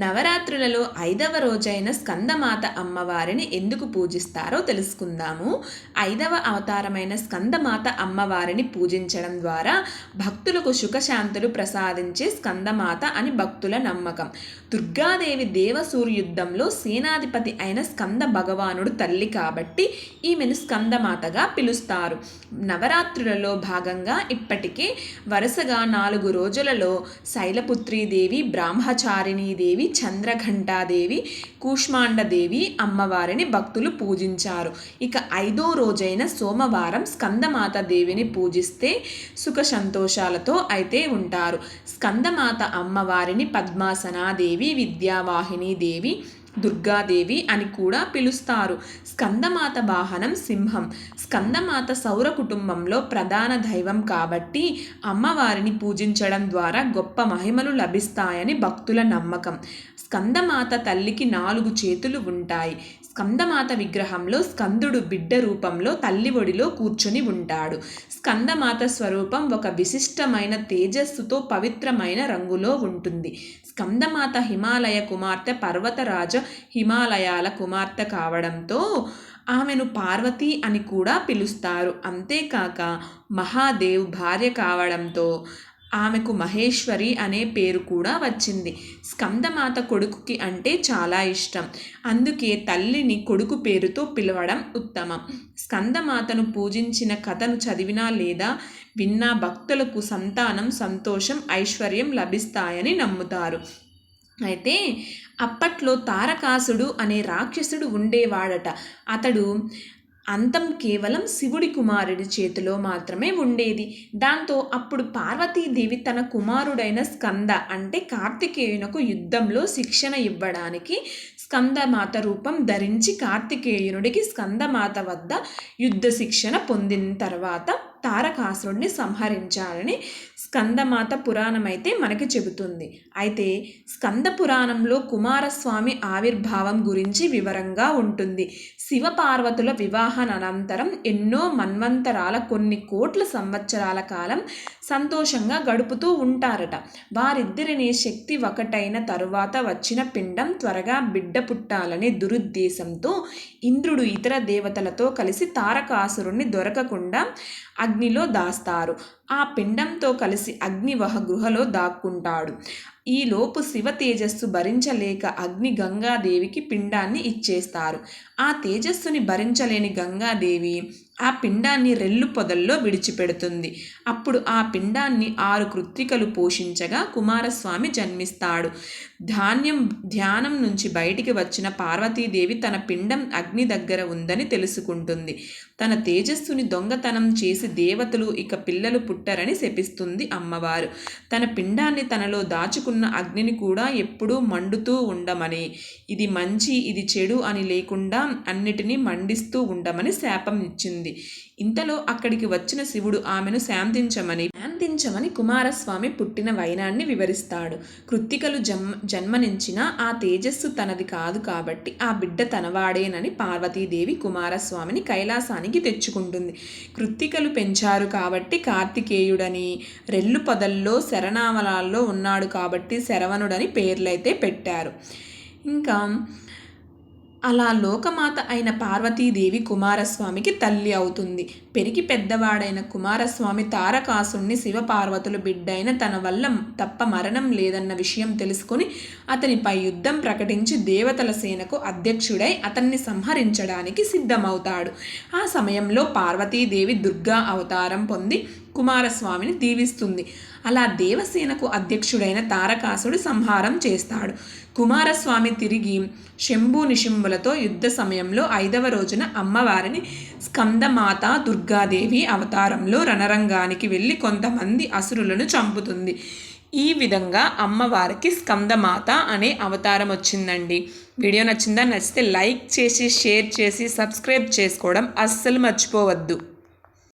నవరాత్రులలో ఐదవ రోజైన స్కందమాత అమ్మవారిని ఎందుకు పూజిస్తారో తెలుసుకుందాము. ఐదవ అవతారమైన స్కందమాత అమ్మవారిని పూజించడం ద్వారా భక్తులకు సుఖశాంతులు ప్రసాదించే స్కందమాత అని భక్తుల నమ్మకం. దుర్గాదేవి దేవసూర్యుద్ధంలో సేనాధిపతి అయిన స్కంద భగవానుడు తల్లి కాబట్టి ఈమెను స్కందమాతగా పిలుస్తారు. నవరాత్రులలో భాగంగా ఇప్పటికే వరుసగా నాలుగు రోజులలో శైలపుత్రీదేవి బ్రాహ్మచారిణీదేవి దేవి చంద్రఘంటాదేవి కూష్మాండదేవి అమ్మవారిని భక్తులు పూజించారు. ఇక ఐదో రోజైన సోమవారం స్కందమాత దేవిని పూజిస్తే సుఖ సంతోషాలతో అయితే ఉంటారు. స్కందమాత అమ్మవారిని పద్మాసనాదేవి విద్యావాహిని దేవి దుర్గాదేవి అని కూడా పిలుస్తారు. స్కందమాత వాహనం సింహం. స్కందమాత సౌర కుటుంబంలో ప్రధాన దైవం కాబట్టి అమ్మవారిని పూజించడం ద్వారా గొప్ప మహిమలు లభిస్తాయని భక్తుల నమ్మకం. స్కందమాత తల్లికి నాలుగు చేతులు ఉంటాయి. స్కందమాత విగ్రహంలో స్కందుడు బిడ్డ రూపంలో తల్లి ఒడిలో కూర్చొని ఉంటాడు. స్కందమాత స్వరూపం ఒక విశిష్టమైన తేజస్సుతో పవిత్రమైన రంగులో ఉంటుంది. స్కందమాత హిమాలయ కుమార్తె పర్వతరాజ హిమాలయాల కుమార్తె కావడంతో ఆమెను పార్వతి అని కూడా పిలుస్తారు. అంతేకాక మహాదేవ్ భార్య కావడంతో ఆమెకు మహేశ్వరి అనే పేరు కూడా వచ్చింది. స్కందమాత కొడుకుకి అంటే చాలా ఇష్టం. అందుకే తల్లిని కొడుకు పేరుతో పిలవడం ఉత్తమం. స్కందమాతను పూజించిన కథను చదివినా లేదా విన్నా భక్తులకు సంతానం సంతోషం ఐశ్వర్యం లభిస్తాయని నమ్ముతారు. అయితే అప్పట్లో తారకాసుడు అనే రాక్షసుడు ఉండేవాడట. అతడు అంతం కేవలం శివుడి కుమారుడి చేతిలో మాత్రమే ఉండేది. దాంతో అప్పుడు పార్వతీదేవి తన కుమారుడైన స్కంద అంటే కార్తికేయునకు యుద్ధంలో శిక్షణ ఇవ్వడానికి స్కందమాత రూపం ధరించి కార్తికేయునుడికి స్కందమాత వద్ద యుద్ధ శిక్షణ పొందిన తర్వాత తారకాసురుణ్ణి సంహరించాలని స్కందమాత పురాణం అయితే మనకి చెబుతుంది. అయితే స్కంద పురాణంలో కుమారస్వామి ఆవిర్భావం గురించి వివరంగా ఉంటుంది. శివపార్వతుల వివాహన అనంతరం ఎన్నో మన్వంతరాల కొన్ని కోట్ల సంవత్సరాల కాలం సంతోషంగా గడుపుతూ ఉంటారట. వారిద్దరిని శక్తి ఒకటైన తరువాత వచ్చిన పిండం త్వరగా బిడ్డ పుట్టాలనే దురుద్దేశంతో ఇంద్రుడు ఇతర దేవతలతో కలిసి తారకాసురుణ్ణి దొరకకుండా అగ్నిలో దాస్తారు. ఆ పిండంతో కలిసి అగ్నివహ గుహలో దాక్కుంటాడు. ఈలోపు శివ తేజస్సు భరించలేక అగ్ని గంగాదేవికి పిండాన్ని ఇచ్చేస్తారు. ఆ తేజస్సుని భరించలేని గంగాదేవి ఆ పిండాన్ని రెల్లు పొదల్లో విడిచిపెడుతుంది. అప్పుడు ఆ పిండాన్ని ఆరు కృత్రికలు పోషించగా కుమారస్వామి జన్మిస్తాడు. ధాన్యం ధ్యానం నుంచి బయటికి వచ్చిన పార్వతీదేవి తన పిండం అగ్ని దగ్గర ఉందని తెలుసుకుంటుంది. తన తేజస్సుని దొంగతనం చేసి దేవతలు ఇక పిల్లలు పుట్టరని శపిస్తుంది అమ్మవారు. తన పిండాన్ని తనలో తీసుకున్న అగ్నిని కూడా ఎప్పుడూ మండుతూ ఉండమని. ఇది మంచి ఇది చెడు అని లేకుండా అన్నిటినీ మండిస్తూ ఉండమని శాపం ఇచ్చింది. ఇంతలో అక్కడికి వచ్చిన శివుడు ఆమెను శాంతించమని శాంతించమని కుమారస్వామి పుట్టిన వైనాన్ని వివరిస్తాడు. కృత్తికలు జన్మ జన్మనించిన ఆ తేజస్సు తనది కాదు కాబట్టి ఆ బిడ్డ తనవాడేనని పార్వతీదేవి కుమారస్వామిని కైలాసానికి తెచ్చుకుంటుంది. కృత్తికలు పెంచారు కాబట్టి కార్తికేయుడని రెల్లు పొదల్లో శరణామలాల్లో ఉన్నాడు కాబట్టి కాబట్టి శరవణుడని పేర్లైతే పెట్టారు. ఇంకా అలా లోకమాత అయిన పార్వతీదేవి కుమారస్వామికి తల్లి అవుతుంది. పెరిగి పెద్దవాడైన కుమారస్వామి తారకాసుణ్ణి శివపార్వతులు బిడ్డైన తన వల్ల తప్ప మరణం లేదన్న విషయం తెలుసుకుని అతనిపై యుద్ధం ప్రకటించి దేవతల సేనకు అధ్యక్షుడై అతన్ని సంహరించడానికి సిద్ధమవుతాడు. ఆ సమయంలో పార్వతీదేవి దుర్గా అవతారం పొంది కుమారస్వామిని దీవిస్తుంది. అలా దేవసేనకు అధ్యక్షుడైన తారకాసుడు సంహారం చేస్తాడు. కుమారస్వామి తిరిగి శంభు నిశింబులతో యుద్ధ సమయంలో ఐదవ రోజున అమ్మవారిని స్కందమాత దుర్గాదేవి అవతారంలో రణరంగానికి వెళ్ళి కొంతమంది అసురులను చంపుతుంది. ఈ విధంగా అమ్మవారికి స్కందమాత అనే అవతారం వచ్చిందండి. వీడియో నచ్చిందా? నచ్చితే లైక్ చేసి షేర్ చేసి సబ్స్క్రైబ్ చేసుకోవడం అస్సలు మర్చిపోవద్దు.